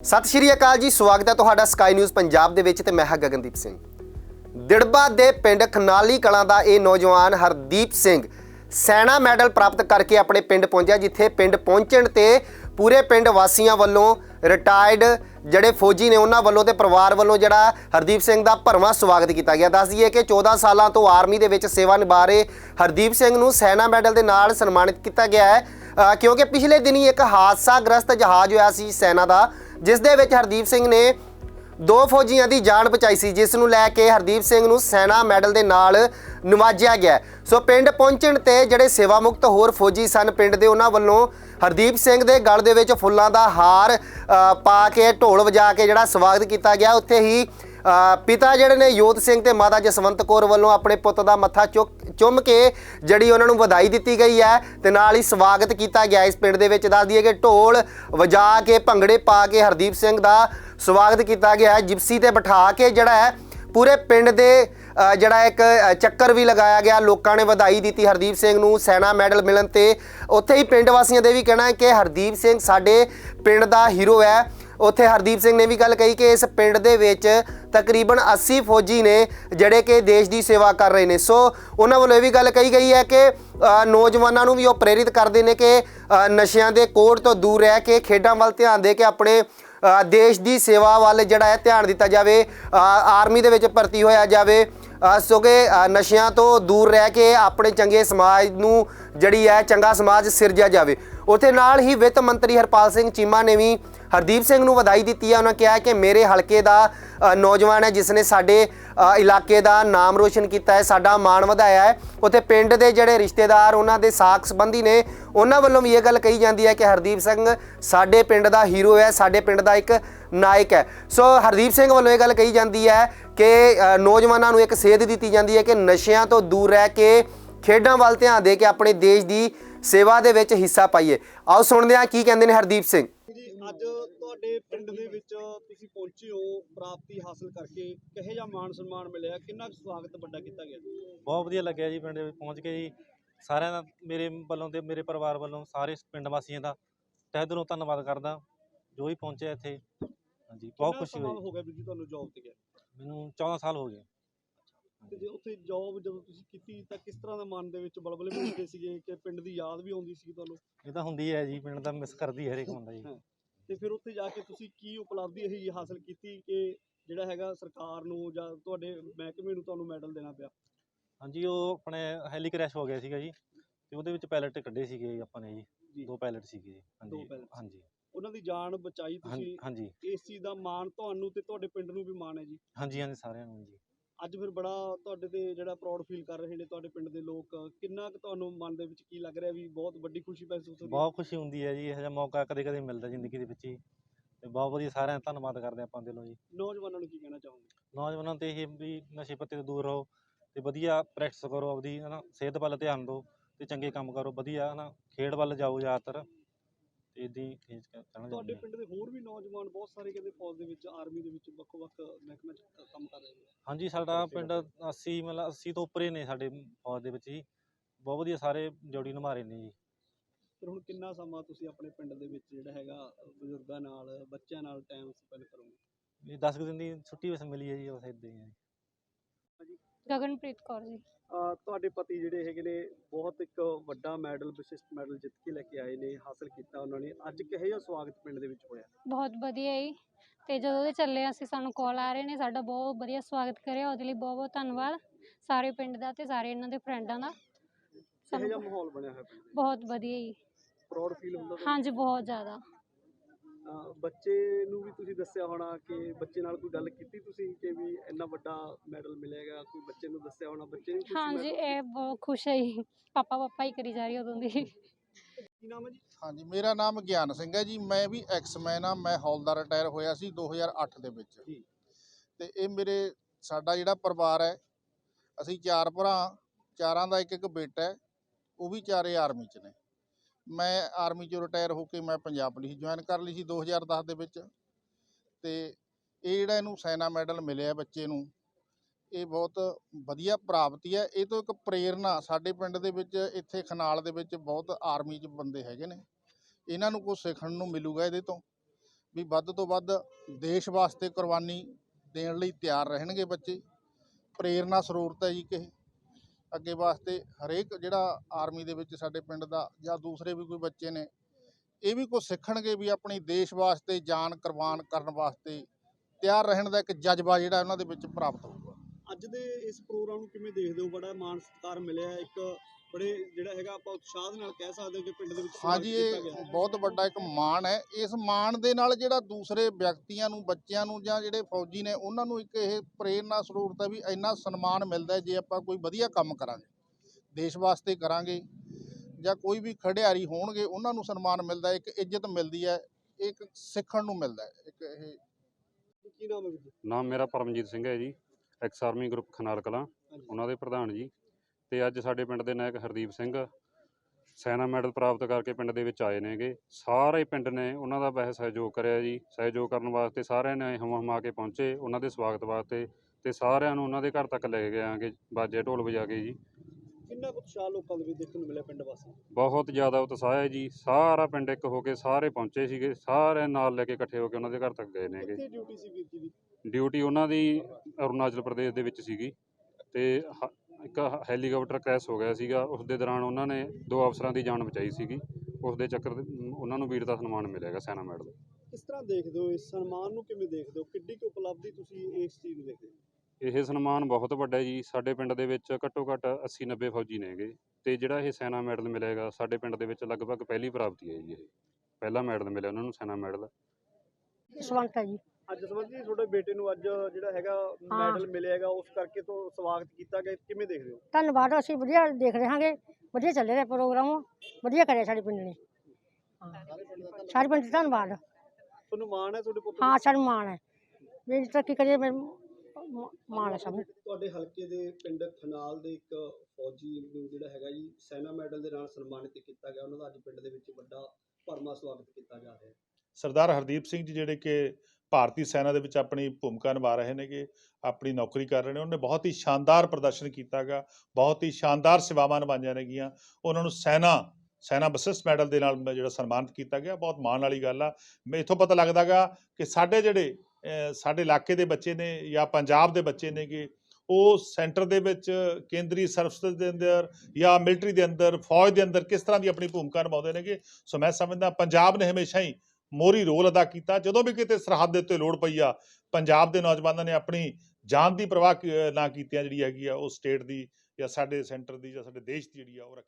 ਸਤਿ ਸ਼੍ਰੀ ਅਕਾਲ ਜੀ, ਸਵਾਗਤ ਹੈ ਤੁਹਾਡਾ ਸਕਾਈ ਨਿਊਜ਼ ਪੰਜਾਬ ਦੇ ਵਿੱਚ ਤੇ ਮੈਂ ਹਾਂ ਗਗਨਦੀਪ ਸਿੰਘ। ਦਿੜਬਾ ਦੇ ਪਿੰਡ ਖਨਾਲੀ ਕਲਾਂ ਦਾ ਇਹ ਨੌਜਵਾਨ ਹਰਦੀਪ ਸਿੰਘ ਸੈਨਾ ਮੈਡਲ ਪ੍ਰਾਪਤ ਕਰਕੇ ਆਪਣੇ ਪਿੰਡ ਪਹੁੰਚਿਆ, ਜਿੱਥੇ ਪਿੰਡ ਪਹੁੰਚਣ ਤੇ ਪੂਰੇ ਪਿੰਡ ਵਾਸੀਆਂ ਵੱਲੋਂ ਰਿਟਾਇਰਡ ਜਿਹੜੇ ਫੌਜੀ ਨੇ ਉਹਨਾਂ ਵੱਲੋਂ ਤੇ ਪਰਿਵਾਰ ਵੱਲੋਂ ਜਿਹੜਾ ਹਰਦੀਪ ਸਿੰਘ ਦਾ ਭਰਵਾਂ ਸਵਾਗਤ ਕੀਤਾ ਗਿਆ। ਦੱਸ ਦਈਏ ਕਿ 14 ਸਾਲਾਂ ਤੋਂ ਆਰਮੀ ਦੇ ਵਿੱਚ ਸੇਵਾ ਨਿਭਾ ਰਹੇ ਹਰਦੀਪ ਸਿੰਘ ਨੂੰ ਸੈਨਾ ਮੈਡਲ ਦੇ ਨਾਲ ਸਨਮਾਨਿਤ ਕੀਤਾ ਗਿਆ ਹੈ। ਕਿਉਂਕਿ ਪਿਛਲੇ ਦਿਨੀ ਇੱਕ ਹਾਦਸਾਗ੍ਰਸਤ ਜਹਾਜ਼ ਹੋਇਆ ਸੀ ਸੈਨਾ ਦਾ, ਜਿਸ ਦੇ ਵਿੱਚ ਹਰਦੀਪ ਸਿੰਘ ਨੇ ਦੋ ਫੌਜੀਆਂ ਦੀ ਜਾਨ ਬਚਾਈ ਸੀ, ਜਿਸ ਨੂੰ ਲੈ ਕੇ ਹਰਦੀਪ ਸਿੰਘ ਨੂੰ ਸੈਨਾ ਮੈਡਲ ਦੇ ਨਾਲ ਨਵਾਜਿਆ ਗਿਆ। ਸੋ ਪਿੰਡ ਪਹੁੰਚਣ ਤੇ ਜਿਹੜੇ ਸੇਵਾ ਮੁਕਤ ਹੋਰ ਫੌਜੀ ਸਨ ਪਿੰਡ ਦੇ, ਉਹਨਾਂ ਵੱਲੋਂ ਹਰਦੀਪ ਸਿੰਘ ਦੇ ਗਲ ਦੇ ਵਿੱਚ ਫੁੱਲਾਂ ਦਾ ਹਾਰ ਪਾ ਕੇ ਢੋਲ ਵਜਾ ਕੇ ਜਿਹੜਾ ਸਵਾਗਤ ਕੀਤਾ ਗਿਆ, ਉੱਥੇ ਹੀ ਪਿਤਾ ਜਿਹੜੇ ਨੇ ਯੋਧ ਸਿੰਘ ਤੇ ਮਾਤਾ ਜਸਵੰਤ ਕੌਰ ਵੱਲੋਂ ਆਪਣੇ ਪੁੱਤ ਦਾ ਮੱਥਾ ਚੁੱਕ, ਚੁੰਮ ਕੇ ਜਿਹੜੀ ਉਹਨਾਂ ਨੂੰ ਵਧਾਈ ਦਿੱਤੀ ਗਈ ਹੈ ਤੇ ਨਾਲ ਹੀ ਸਵਾਗਤ ਕੀਤਾ ਗਿਆ ਇਸ ਪਿੰਡ ਦੇ ਵਿੱਚ। ਦੱਸ ਦਈਏ ਕਿ ਢੋਲ ਵਜਾ ਕੇ, ਭੰਗੜੇ ਪਾ ਕੇ ਹਰਦੀਪ ਸਿੰਘ ਦਾ ਸਵਾਗਤ ਕੀਤਾ ਗਿਆ ਹੈ। ਜਿਪਸੀ ਤੇ ਬਿਠਾ ਕੇ ਜਿਹੜਾ ਹੈ, ਪੂਰੇ ਪਿੰਡ ਦੇ ਜਿਹੜਾ ਇੱਕ ਚੱਕਰ ਵੀ ਲਗਾਇਆ ਗਿਆ। ਲੋਕਾਂ ਨੇ ਵਧਾਈ ਦਿੱਤੀ ਹਰਦੀਪ ਸਿੰਘ ਨੂੰ। ਸੈਨਾ ਮੈਡਲ ਮਿਲਣ ਤੇ ਉੱਥੇ ਹੀ ਪਿੰਡ ਵਾਸੀਆਂ ਦੇ ਵੀ ਕਹਿਣਾ ਹੈ ਕਿ ਹਰਦੀਪ ਸਿੰਘ ਸਾਡੇ ਪਿੰਡ ਦਾ ਹੀਰੋ ਹੈ। ਉੱਥੇ ਹਰਦੀਪ ਸਿੰਘ ਨੇ ਵੀ ਗੱਲ ਕਹੀ ਕਿ ਇਸ ਪਿੰਡ ਦੇ ਵਿੱਚ ਤਕਰੀਬਨ 80 ਫੌਜੀ ਨੇ ਜਿਹੜੇ ਕਿ ਦੇਸ਼ ਦੀ ਸੇਵਾ ਕਰ ਰਹੇ ਨੇ। ਸੋ ਉਹਨਾਂ ਵੱਲੋਂ ਇਹ ਵੀ ਗੱਲ ਕਹੀ ਗਈ ਹੈ ਕਿ ਨੌਜਵਾਨਾਂ ਨੂੰ ਵੀ ਉਹ ਪ੍ਰੇਰਿਤ ਕਰਦੇ ਨੇ ਕਿ ਨਸ਼ਿਆਂ ਦੇ ਕੋੜ ਤੋਂ ਦੂਰ ਰਹਿ ਕੇ ਖੇਡਾਂ ਵੱਲ ਧਿਆਨ ਦੇ ਕੇ ਆਪਣੇ ਦੇਸ਼ ਦੀ ਸੇਵਾ ਵੱਲ ਜਿਹੜਾ ਹੈ ਧਿਆਨ ਦਿੱਤਾ ਜਾਵੇ ਆਰਮੀ ਦੇ ਵਿੱਚ ਭਰਤੀ ਹੋਇਆ ਜਾਵੇ ਸੋ ਕਿ ਨਸ਼ਿਆਂ ਤੋਂ ਦੂਰ ਰਹਿ ਕੇ ਆਪਣੇ ਚੰਗੇ ਸਮਾਜ ਨੂੰ ਜਿਹੜੀ ਹੈ ਚੰਗਾ ਸਮਾਜ ਸਿਰਜਿਆ ਜਾਵੇ। ਉਥੇ ਨਾਲ ਹੀ ਵਿੱਤ ਮੰਤਰੀ ਹਰਪਾਲ ਸਿੰਘ ਚੀਮਾ ਨੇ ਵੀ ਹਰਦੀਪ ਸਿੰਘ ਨੂੰ ਵਧਾਈ ਦਿੱਤੀ ਹੈ ਉਹਨਾਂ ਕਿਹਾ ਕਿ ਮੇਰੇ ਹਲਕੇ ਦਾ ਨੌਜਵਾਨ ਹੈ ਜਿਸ ਨੇ ਸਾਡੇ ਇਲਾਕੇ ਦਾ ਨਾਮ ਰੋਸ਼ਨ ਕੀਤਾ ਹੈ, ਸਾਡਾ ਮਾਣ ਵਧਾਇਆ ਹੈ। ਉਥੇ ਪਿੰਡ ਦੇ ਜਿਹੜੇ ਰਿਸ਼ਤੇਦਾਰ, ਉਹਨਾਂ ਦੇ ਸਾਖ ਸੰਬੰਧੀ ਨੇ, ਉਹਨਾਂ ਵੱਲੋਂ ਵੀ ਇਹ ਗੱਲ ਕਹੀ ਜਾਂਦੀ ਹੈ ਕਿ ਹਰਦੀਪ ਸਿੰਘ ਸਾਡੇ ਪਿੰਡ ਦਾ ਹੀਰੋ ਹੈ, ਸਾਡੇ ਪਿੰਡ ਦਾ ਇੱਕ ਨਾਇਕ ਹੈ। ਸੋ ਹਰਦੀਪ ਸਿੰਘ ਵੱਲੋਂ ਇਹ ਗੱਲ ਕਹੀ ਜਾਂਦੀ ਹੈ ਕਿ ਨੌਜਵਾਨਾਂ ਨੂੰ ਇੱਕ ਸੇਧ ਦਿੱਤੀ ਜਾਂਦੀ ਹੈ ਕਿ ਨਸ਼ਿਆਂ ਤੋਂ ਦੂਰ ਰਹਿ ਕੇ ਖੇਡਾਂ ਵੱਲ ਧਿਆਨ ਦੇ ਕੇ ਆਪਣੇ ਦੇਸ਼ ਦੀ ਸੇਵਾ ਦੇ ਵਿੱਚ ਹਿੱਸਾ ਪਾਈਏ। ਆਓ ਸੁਣਦੇ ਹਾਂ ਕੀ ਕਹਿੰਦੇ ਨੇ ਹਰਦੀਪ ਸਿੰਘ। ਜੀ ਅੱਜ ਤੁਹਾਡੇ ਪਿੰਡ ਦੇ ਵਿੱਚ ਤੁਸੀਂ ਪਹੁੰਚੇ ਹੋ ਪ੍ਰਾਪਤੀ ਹਾਸਲ ਕਰਕੇ। ਕਿਹੋ ਜਿਹਾ ਮਾਣ ਸਨਮਾਨ ਮਿਲਿਆ? ਕਿੰਨਾ ਸਵਾਗਤ ਵੱਡਾ ਕੀਤਾ ਗਿਆ? ਬਹੁਤ ਵਧੀਆ ਲੱਗਿਆ ਜੀ ਪਿੰਡ ਵਿੱਚ ਪਹੁੰਚ ਕੇ ਜੀ। ਸਾਰਿਆਂ ਦਾ ਮੇਰੇ ਵੱਲੋਂ ਤੇ ਮੇਰੇ ਪਰਿਵਾਰ ਵੱਲੋਂ ਸਾਰੇ ਪਿੰਡ ਵਾਸੀਆਂ ਦਾ ਤਹਿ ਦਿਲੋਂ ਧੰਨਵਾਦ ਕਰਦਾ। ਜੋ ਵੀ ਪਹੁੰਚਿਆ ਇੱਥੇ। ਹਾਂਜੀ ਬਹੁਤ ਖੁਸ਼ੀ ਹੋਈ। ਹੋ ਗਿਆ ਵੀਰ ਜੀ ਤੁਹਾਨੂੰ ਜੌਬ ਤੇ ਗਿਆ? ਮੈਨੂੰ 14 ਸਾਲ ਹੋ ਗਏ। ਤੇ ਜੇ ਉੱਥੇ ਜੌਬ ਜਦੋਂ ਤੁਸੀਂ ਕੀਤੀ ਤਾਂ ਕਿਸ ਤਰ੍ਹਾਂ ਦਾ ਮਨ ਦੇ ਵਿੱਚ ਬਲਬਲੇ ਭੁੱਜਦੇ ਸੀਗੇ ਕਿ ਪਿੰਡ ਦੀ ਯਾਦ ਵੀ ਆਉਂਦੀ ਸੀ ਤੁਹਾਨੂੰ? ਇਹ ਤਾਂ ਹੁੰਦੀ ਹੈ ਜੀ ਪਿੰਡ ਦਾ ਮਿਸ ਕਰਦੀ ਹਰੇਕ ਬੰਦਾ ਜੀ। ਤੇ ਫਿਰ ਉੱਥੇ ਜਾ ਕੇ ਤੁਸੀਂ ਕੀ ਉਪਲਬਧੀ ਇਹ ਜਿਹੀ ਹਾਸਲ ਕੀਤੀ ਕਿ ਜਿਹੜਾ ਹੈਗਾ ਸਰਕਾਰ ਨੂੰ ਜਾਂ ਤੁਹਾਡੇ ਮਹਿਕਮੇ ਨੂੰ ਤੁਹਾਨੂੰ ਮੈਡਲ ਦੇਣਾ ਪਿਆ? ਹਾਂਜੀ ਉਹ ਆਪਣੇ ਹੈਲੀ ਕ੍ਰੈਸ਼ ਹੋ ਗਿਆ ਸੀਗਾ ਜੀ ਤੇ ਉਹਦੇ ਵਿੱਚ ਪਾਇਲਟ ਕੱਢੇ ਸੀਗੇ ਜੀ ਆਪਾਂ ਨੇ ਜੀ ਜੀ। ਦੋ ਪਾਇਲਟ ਸੀਗੇ ਜੀ ਦੋ ਹਾਂਜੀ। ਹਾਂਜੀ। ਉਹਨਾਂ ਦੀ ਜਾਨ ਬਚਾਈ ਹਾਂਜੀ ਤੁਸੀਂ ਹਾਂਜੀ। ਇਸ ਚੀਜ਼ ਦਾ ਮਾਣ ਤੁਹਾਨੂੰ ਤੇ ਤੁਹਾਡੇ ਪਿੰਡ ਨੂੰ ਵੀ ਮਾਣ ਹੈ ਜੀ। ਹਾਂਜੀ ਹਾਂਜੀ ਸਾਰਿਆਂ ਨੂੰ ਜੀ। ਅੱਜ ਫਿਰ ਬੜਾ ਤੁਹਾਡੇ ਤੇ ਜਿਹੜਾ ਪ੍ਰਾਊਡ ਫੀਲ ਕਰ ਰਹੇ ਨੇ ਤੁਹਾਡੇ ਪਿੰਡ ਦੇ ਲੋਕ ਕਿੰਨਾ ਕੁ ਤੁਹਾਨੂੰ ਮਨ ਦੇ ਵਿੱਚ ਕੀ ਲੱਗ ਰਿਹਾ ਵੀ ਬਹੁਤ ਵੱਡੀ ਖੁਸ਼ੀ ਮਹਿਸੂਸ ਹੋ ਰਹੀ ਬਹੁਤ ਖੁਸ਼ੀ ਹੁੰਦੀ ਹੈ ਜੀ ਇਹੋ ਜਿਹਾ ਮੌਕਾ ਕਦੇ ਕਦੇ ਮਿਲਦਾ ਜ਼ਿੰਦਗੀ ਦੇ ਵਿੱਚ ਹੀ ਤੇ ਬਹੁਤ ਵਧੀਆ ਸਾਰਿਆਂ ਦਾ ਧੰਨਵਾਦ ਕਰਦੇ ਆਪਾਂ ਦਿਲੋਂ ਜੀ। ਨੌਜਵਾਨਾਂ ਨੂੰ ਕੀ ਕਹਿਣਾ ਚਾਹੋਗੇ? ਨੌਜਵਾਨਾਂ ਤੇ ਇਹ ਵੀ ਨਸ਼ੇ ਪੱਤੇ ਤੋਂ ਦੂਰ ਰਹੋ ਤੇ ਵਧੀਆ ਪ੍ਰੈਕਟਿਸ ਕਰੋ ਆਪਦੀ ਹਨਾ ਸਿਹਤ ਵੱਲ ਧਿਆਨ ਦਿਓ ਤੇ ਚੰਗੇ ਕੰਮ ਕਰੋ ਵਧੀਆ ਹਨਾ ਖੇਡ ਵੱਲ ਜਾਓ ਜ਼ਿਆਦਾਤਰ। ਤੇ ਇਦਾਂ ਹੀ ਇਹ ਕਹਿਣਾ ਤੁਹਾਡੇ ਚਾਹੁੰਦੇ ਹਾਂ। ਪਿੰਡ ਦੇ ਹੋਰ ਵੀ ਨੌਜਵਾਨ ਬਹੁਤ ਸਾਰੇ ਕਹਿੰਦੇ ਫੌਜ ਦੇ ਵਿੱਚ ਆਰਮੀ ਦੇ ਵਿੱਚ ਵੱਖ-ਵੱਖ ਮਹਿਕਮਿਆਂ 'ਚ ਕ- ਕੰਮ ਕਰ ਰਹੇ ਨੇ। ਹਾਂਜੀ ਸਾਡਾ ਪਿੰਡ 80 ਮਤਲਬ 80 ਤੋਂ ਉੱਪਰ ਹੀ ਨੇ ਸਾਡੇ ਫੌਜ ਦੇ ਵਿੱਚ ਜੀ। ਬਹੁਤ ਵਧੀਆ ਸਾਰੇ ਜੋੜੀ ਨਿਭਾ ਰਹੇ ਨੇ ਜੀ। ਫਿਰ ਹੁਣ ਕਿੰਨਾ ਸਮਾਂ ਤੁਸੀਂ ਆਪਣੇ ਪਿੰਡ ਦੇ ਵਿੱਚ ਜਿਹੜਾ ਹੈਗਾ ਬਜ਼ੁਰਗਾਂ ਨਾਲ ਬੱਚਿਆਂ ਨਾਲ ਟਾਈਮ ਸਪੈਂਡ ਕਰੋਗੇ? ਇਹ 10 ਕੁ ਦਿਨ ਦੀ ਛੁੱਟੀ ਵੈਸੇ ਮਿਲੀ ਹੈ ਜੀ ਬਸ ਇਦਾਂ ਹੀ ਹੈ ਗਗਨਪ੍ਰੀਤ ਕੌਰ ਜੀ। ਅਹ ਤੁਹਾਡੇ ਪਤੀ ਜਿਹੜੇ ਹੈਗੇ ਨੇ ਬਹੁਤ ਇੱਕ ਵੱਡਾ ਮੈਡਲ ਵਿਸ਼ਿਸ਼ਟ ਮੈਡਲ ਜਿੱਤ ਕੇ ਲੈ ਕੇ ਆਏ ਨੇ ਹਾਸਲ ਕੀਤਾ ਉਹਨਾਂ ਨੇ। ਅੱਜ ਕਿਹੋ ਜਿਹਾ ਸਵਾਗਤ ਪਿੰਡ ਦੇ ਵਿੱਚ ਹੋਇਆ? ਬਹੁਤ ਵਧੀਆ ਜੀ। ਤੇ ਜਦੋਂ ਦੇ ਚੱਲੇ ਅਸੀਂ ਸਾਨੂੰ ਕਾਲ ਆ ਰਹੇ ਨੇ ਸਾਡਾ ਬਹੁਤ ਵਧੀਆ ਸਵਾਗਤ ਕਰਿਆ। ਉਹਦੇ ਲਈ ਬਹੁਤ ਬਹੁਤ ਧੰਨਵਾਦ ਸਾਰੇ ਪਿੰਡ ਦਾ ਤੇ ਸਾਰੇ ਇਹਨਾਂ ਦੇ ਫਰੈਂਡਾਂ ਦਾ। ਕਿਹੋ ਜਿਹਾ ਸਾਨੂੰ ਮਾਹੌਲ ਬਣਿਆ ਹੋਇਆ ਪਿੰਡ ਦੇ ਬਹੁਤ ਵਧੀਆ ਜੀ। ਪ੍ਰਾਊਡ ਫੀਲ ਹੁੰਦਾ ਤੁਹਾਨੂੰ? ਹਾਂਜੀ ਬਹੁਤ ਜ਼ਿਆਦਾ। ਬੱਚੇ ਨੂੰ ਵੀ ਤੁਸੀਂ ਦੱਸਿਆ ਹੋਣਾ ਕਿ ਬੱਚੇ ਨਾਲ ਕੋਈ ਗੱਲ ਕੀਤੀ ਤੁਸੀਂ ਕਿ ਵੀ ਇੰਨਾ ਵੱਡਾ ਮੈਡਲ ਮਿਲੇਗਾ? ਕੋਈ ਬੱਚੇ ਨੂੰ ਦੱਸਿਆ ਹੋਣਾ? ਬੱਚੇ ਨੂੰ ਹਾਂਜੀ ਇਹ ਬਹੁਤ ਖੁਸ਼ ਹੈ ਜੀ। ਪਾਪਾ ਪਾਪਾ ਹੀ ਕਰੀ ਜਾ ਰਹੀ ਉਦੋਂ ਦੀ। ਕੀ ਨਾਮ ਹੈ ਜੀ? ਹਾਂਜੀ ਮੇਰਾ ਨਾਮ ਗਿਆਨ ਸਿੰਘ ਹੈ ਜੀ। ਮੈਂ ਵੀ ਐਕਸਮੈਨ ਆ ਮੈਂ ਹੌਲਦਾਰ ਰਿਟਾਇਰ ਹੋਇਆ ਸੀ 2008 ਦੇ ਵਿੱਚ। ਜੀ। ਤੇ ਇਹ ਮੇਰੇ ਸਾਡਾ ਜਿਹੜਾ ਪਰਿਵਾਰ ਹੈ ਅਸੀਂ ਚਾਰ ਭਰਾ ਚਾਰਾਂ ਦਾ ਇੱਕ ਇੱਕ ਬੇਟਾ ਹੈ ਉਹ ਵੀ ਚਾਰੇ ਆਰਮੀ 'ਚ ਨੇ। ਮੈਂ ਆਰਮੀ 'ਚੋਂ ਰਿਟਾਇਰ ਹੋ ਕੇ ਮੈਂ ਪੰਜਾਬ ਪੁਲਿਸ ਜੁਆਇਨ ਕਰ ਲਈ ਸੀ 2010 ਦੇ ਵਿੱਚ ਤੇ ਇਹ ਜਿਹੜਾ ਇਹਨੂੰ ਸੈਨਾ ਮੈਡਲ ਮਿਲਿਆ ਬੱਚੇ ਨੂੰ, ਇਹ ਬਹੁਤ ਵਧੀਆ ਪ੍ਰਾਪਤੀ ਹੈ। ਇਹ ਤੋਂ ਇੱਕ ਪ੍ਰੇਰਨਾ ਸਾਡੇ ਪਿੰਡ ਦੇ ਵਿੱਚ, ਇੱਥੇ ਖਨਾਲ ਦੇ ਵਿੱਚ ਬਹੁਤ ਆਰਮੀ 'ਚ ਬੰਦੇ ਹੈਗੇ ਨੇ। ਇਹਨਾਂ ਨੂੰ ਕੁਝ ਸਿੱਖਣ ਨੂੰ ਮਿਲੂਗਾ ਇਹਦੇ ਤੋਂ ਵੀ ਵੱਧ ਤੋਂ ਵੱਧ ਦੇਸ਼ ਵਾਸਤੇ ਕੁਰਬਾਨੀ ਦੇਣ ਲਈ ਤਿਆਰ ਰਹਿਣਗੇ ਬੱਚੇ। ਪ੍ਰੇਰਨਾ ਸਰੋਤ ਹੈ ਜੀ ਕਿ ਅੱਗੇ ਵਾਸਤੇ ਹਰੇਕ ਜਿਹੜਾ ਆਰਮੀ ਦੇ ਵਿੱਚ ਸਾਡੇ ਪਿੰਡ ਦਾ ਜਾਂ ਦੂਸਰੇ ਵੀ ਕੋਈ ਬੱਚੇ ਨੇ, ਇਹ ਵੀ ਕੁਝ ਸਿੱਖਣਗੇ ਵੀ ਆਪਣੀ ਦੇਸ਼ ਵਾਸਤੇ ਜਾਨ ਕੁਰਬਾਨ ਕਰਨ ਵਾਸਤੇ ਤਿਆਰ ਰਹਿਣ ਦਾ ਇੱਕ ਜਜ਼ਬਾ ਜਿਹੜਾ ਉਹਨਾਂ ਦੇ ਵਿੱਚ ਪ੍ਰਾਪਤ ਹੋਊਗਾ। ਅੱਜ ਦੇ ਇਸ ਪ੍ਰੋਗਰਾਮ ਨੂੰ ਕਿਵੇਂ ਦੇਖਦੇ ਹੋ? ਬੜਾ ਮਾਣ ਸਤਿਕਾਰ ਮਿਲਿਆ ਇੱਕ ਬੜੇ ਜਿਹੜਾ ਹੈਗਾ ਆਪਾਂ ਉਤਸ਼ਾਹ ਨਾਲ ਕਹਿ ਸਕਦੇ ਹਾਂ ਕਿ ਪਿੰਡ ਦੇ ਵਿੱਚ ਹਾਂਜੀ ਇਹ। ਬਹੁਤ ਵੱਡਾ ਇੱਕ ਮਾਣ ਹੈ। ਇਸ ਮਾਣ ਦੇ ਨਾਲ ਜਿਹੜਾ ਦੂਸਰੇ ਵਿਅਕਤੀਆਂ ਨੂੰ ਬੱਚਿਆਂ ਨੂੰ ਜਾਂ ਜਿਹੜੇ ਫੌਜੀ ਨੇ ਉਹਨਾਂ ਨੂੰ ਇੱਕ ਇਹ ਪ੍ਰੇਰਨਾ ਸਰੋਤ ਹੈ ਵੀ ਇੰਨਾ ਸਨਮਾਨ ਮਿਲਦਾ ਹੈ ਜੇ ਆਪਾਂ ਕੋਈ ਵਧੀਆ ਕੰਮ ਕਰਾਂਗੇ ਦੇਸ਼ ਵਾਸਤੇ ਕਰਾਂਗੇ ਜਾਂ ਕੋਈ ਵੀ ਖਿਡਾਰੀ ਹੋਣਗੇ ਉਹਨਾਂ ਨੂੰ ਸਨਮਾਨ ਮਿਲਦਾ ਇੱਕ ਇੱਜ਼ਤ ਮਿਲਦੀ ਹੈ ਇੱਕ ਸਿੱਖਣ ਨੂੰ ਮਿਲਦਾ ਹੈ ਇੱਕ ਇਹ ਕੀ ਨਾਮ ਹੈ ਜੀ? ਨਾਮ ਮੇਰਾ ਪਰਮਜੀਤ ਸਿੰਘ ਹੈ ਜੀ। Ex army group Khanal Kalan. ਉਹਨਾਂ ਦੇ ਪ੍ਰਧਾਨ ਜੀ। ਤੇ ਅੱਜ ਸਾਡੇ ਪਿੰਡ ਦੇ ਨਾਇਕ ਹਰਦੀਪ ਸਿੰਘ ਸੈਨਾ ਮੈਡਲ ਪ੍ਰਾਪਤ ਕਰਕੇ ਪਿੰਡ ਦੇ ਵਿੱਚ ਆਏ ਨੇਗੇ। ਸਾਰੇ ਪਿੰਡ ਨੇ ਉਹਨਾਂ ਦਾ ਬਹੁਤ ਸਹਿਯੋਗ ਕਰਿਆ ਜੀ। ਸਹਿਯੋਗ ਕਰਨ ਵਾਸਤੇ ਸਾਰਿਆਂ ਨੇ ਹਮ ਹਮਾ ਕੇ ਪਹੁੰਚੇ ਉਹਨਾਂ ਦੇ ਸਵਾਗਤ ਵਾਸਤੇ ਤੇ ਸਾਰਿਆਂ ਨੂੰ ਉਹਨਾਂ ਦੇ ਘਰ ਤੱਕ ਲੈ ਕੇ ਗਏ ਬਾਜੇ ਢੋਲ ਵਜਾ ਕੇ ਜੀ। ਕਿੰਨਾ ਕੁ ਉਤਸ਼ਾਹ ਲੋਕਾਂ ਦੇ ਵਿੱਚ ਦੇਖਣ ਨੂੰ ਮਿਲਿਆ ਪਿੰਡ ਵਾਸੀਆਂ ਨੂੰ? ਬਹੁਤ ਜ਼ਿਆਦਾ ਉਤਸ਼ਾਹ ਹੈ ਜੀ। ਸਾਰਾ ਪਿੰਡ ਇੱਕ ਹੋ ਕੇ ਸਾਰੇ ਪਹੁੰਚੇ ਸੀਗੇ। ਸਾਰਿਆਂ ਨਾਲ ਲੈ ਕੇ ਇਕੱਠੇ ਹੋ ਕੇ ਉਹਨਾਂ ਦੇ ਘਰ ਤੱਕ ਗਏ ਨੇਗੇ। ਕਿੱਥੇ ਡਿਊਟੀ ਸੀ ਵੀਰ ਜੀ ਦੀ? ਡਿਊਟੀ ਉਹਨਾਂ ਦੀ ਅਰੁਣਾਚਲ ਪ੍ਰਦੇਸ਼ ਦੇ ਵਿੱਚ ਸੀਗੀ। ਤੇ ਹ- ਇੱਕ ਹ- ਹੈਲੀਕਾਪਟਰ ਕ੍ਰੈਸ਼ ਹੋ ਗਿਆ ਸੀਗਾ। ਉਸ ਦੇ ਦੌਰਾਨ ਉਹਨਾਂ ਨੇ ਦੋ ਅਫਸਰਾਂ ਦੀ ਜਾਨ ਬਚਾਈ ਸੀਗੀ। ਉਸ ਦੇ ਚੱਕਰ ਦੇ- ਉਹਨਾਂ ਨੂੰ ਵੀਰਤਾ ਸਨਮਾਨ ਮਿਲੇਗਾ ਸੈਨਾ ਮੈਡਲ। ਕਿਸ ਤਰ੍ਹਾਂ ਦੇਖਦੇ ਹੋ ਇਸ ਸਨਮਾਨ ਨੂੰ ਕਿਵੇਂ ਦੇਖਦੇ ਹੋ? ਕਿੱਡੀ ਕੁ ਉਪਲਬਧੀ ਤੁਸੀਂ ਇਸ ਚੀਜ਼ ਨੂੰ ਦੇਖਦੇ ਹੋ? ਇਹ ਸਨਮਾਨ ਬਹੁਤ ਵੱਡਾ ਜੀ। ਸਾਡੇ ਪਿੰਡ ਦੇ ਵਿੱਚ ਘੱਟੋ ਘੱਟ 80 90 ਫੌਜੀ ਨੇਗੇ ਤੇ ਜਿਹੜਾ ਇਹ ਸੈਨਾ ਮੈਡਲ ਮਿਲੇਗਾ ਸਾਡੇ ਪਿੰਡ ਦੇ ਵਿੱਚ ਲਗਭਗ ਪਹਿਲੀ ਪ੍ਰਾਪਤੀ ਹੈ ਜੀ ਇਹ। ਪਹਿਲਾ ਮੈਡਲ ਮਿਲਿਆ ਉਹਨਾਂ ਨੂੰ ਸੈਨਾ ਮੈਡਲ। ਜਸਵੰਤ ਹੈ ਜੀ। ਅੱਜ ਸਮਝ ਜੀ ਤੁਹਾਡੇ ਬੇਟੇ ਨੂੰ ਅੱਜ ਜਿਹੜਾ ਹੈਗਾ। ਮੈਡਲ ਮਿਲਿਆ ਹੈਗਾ ਉਸ ਕਰਕੇ ਤੋਂ ਸਵਾਗਤ ਕੀਤਾ ਗਿਆ। ਕਿਵੇਂ ਦੇਖਦੇ ਹੋ? ਧੰਨਵਾਦ ਅਸੀਂ ਵਧੀਆ ਦੇਖ ਰਹੇ ਹਾਂਗੇ। ਵਧੀਆ ਚੱਲ ਰਿਹਾ ਪ੍ਰੋਗਰਾਮ ਵਧੀਆ ਕਰਿਆ ਸਾਡੇ ਪਿੰਡ ਨੇ। ਹਾਂ। ਸਾਰੇ ਪਿੰਡ ਦਾ ਧੰਨਵਾਦ। ਤੁਹਾਨੂੰ ਮਾਣ ਹੈ ਤੁਹਾਡੇ ਪੁੱਤ ਹਾਂ ਸਾਨੂੰ ਮਾਣ ਹੈ। ਮੇਰੀ ਤਰੱਕੀ ਕਰੀਏ ਮ- ਮਾਣ ਹੈ ਸਭ ਨੂੰ ਤੁਹਾਡੇ ਹਲਕੇ ਦੇ ਪਿੰਡ ਖਨਾਲ ਦੇ ਇੱਕ ਫੌਜੀ ਨੂੰ ਜਿਹੜਾ ਹੈਗਾ ਜੀ ਸੈਨਾ ਮੈਡਲ ਦੇ ਨਾਲ ਸਨਮਾਨਿਤ ਕੀਤਾ ਗਿਆ। ਉਹਨਾਂ ਦਾ ਅੱਜ ਪਿੰਡ ਦੇ ਵਿੱਚ ਵੱਡਾ ਭਰਮਾ ਸਵਾਗਤ ਕੀਤਾ ਜਾ ਰਿਹਾ ਹੈ। ਸਰਦਾਰ ਹਰਦੀਪ ਸਿੰਘ ਜੀ ਜਿਹੜੇ ਕਿ ਭਾਰਤੀ ਸੈਨਾ ਦੇ ਵਿੱਚ ਆਪਣੀ ਭੂਮਿਕਾ ਨਿਭਾ ਰਹੇ ਨੇਗੇ ਆਪਣੀ ਨੌਕਰੀ ਕਰ ਰਹੇ ਨੇ ਉਹਨੇ ਬਹੁਤ ਹੀ ਸ਼ਾਨਦਾਰ ਪ੍ਰਦਰਸ਼ਨ ਕੀਤਾਗਾ ਬਹੁਤ ਹੀ ਸ਼ਾਨਦਾਰ ਸੇਵਾਵਾਂ ਨਿਭਾਈਆਂ ਨੇਗੀਆਂ। ਉਹਨਾਂ ਨੂੰ ਸੈਨਾ ਸੈਨਾ ਬਸਿਸ ਮੈਡਲ ਦੇ ਨਾਲ ਜਿਹੜਾ ਸਨਮਾਨਿਤ ਕੀਤਾ ਗਿਆ ਬਹੁਤ ਮਾਣ ਵਾਲੀ ਗੱਲ ਆ। ਮੈਂ ਇਥੋਂ ਪਤਾ ਲੱਗਦਾਗਾ ਕਿ ਸਾਡੇ ਜਿਹੜੇ ਸਾਡੇ ਇਲਾਕੇ ਦੇ ਬੱਚੇ ਨੇ ਜਾਂ ਪੰਜਾਬ ਦੇ ਬੱਚੇ ਨੇਗੇ ਉਹ ਸੈਂਟਰ ਦੇ ਵਿੱਚ ਕੇਂਦਰੀ ਸਰਵਿਸ ਦੇ ਅੰਦਰ ਜਾਂ ਮਿਲਟਰੀ ਦੇ ਅੰਦਰ, ਫੌਜ ਦੇ ਅੰਦਰ ਕਿਸ ਤਰ੍ਹਾਂ ਦੀ ਆਪਣੀ ਭੂਮਿਕਾ ਨਿਭਾਉਂਦੇ ਨੇਗੇ? ਸੋ ਮੈਂ ਸਮਝਦਾ ਪੰਜਾਬ ਨੇ ਹਮੇਸ਼ਾ ਹੀ ਮੋਰੀ ਰੋਲ ਅਦਾ ਕੀਤਾ। ਜਦੋਂ ਵੀ ਕਿਤੇ ਸਰਹੱਦ ਦੇ ਉੱਤੇ ਲੋੜ ਪਈ ਆ, ਪੰਜਾਬ ਦੇ ਨੌਜਵਾਨਾਂ ਨੇ ਆਪਣੀ ਜਾਨ ਦੀ ਪਰਵਾਹ ਨਾ ਕੀਤੀਆਂ ਜਿਹੜੀ ਹੈਗੀ ਆ, ਉਹ ਸਟੇਟ ਦੀ ਜਾਂ ਸਾਡੇ ਸੈਂਟਰ ਦੀ ਜਾਂ ਸਾਡੇ ਦੇਸ਼ ਦੀ ਜਿਹੜੀ ਆ, ਉਹ ਰੱਖਿਆ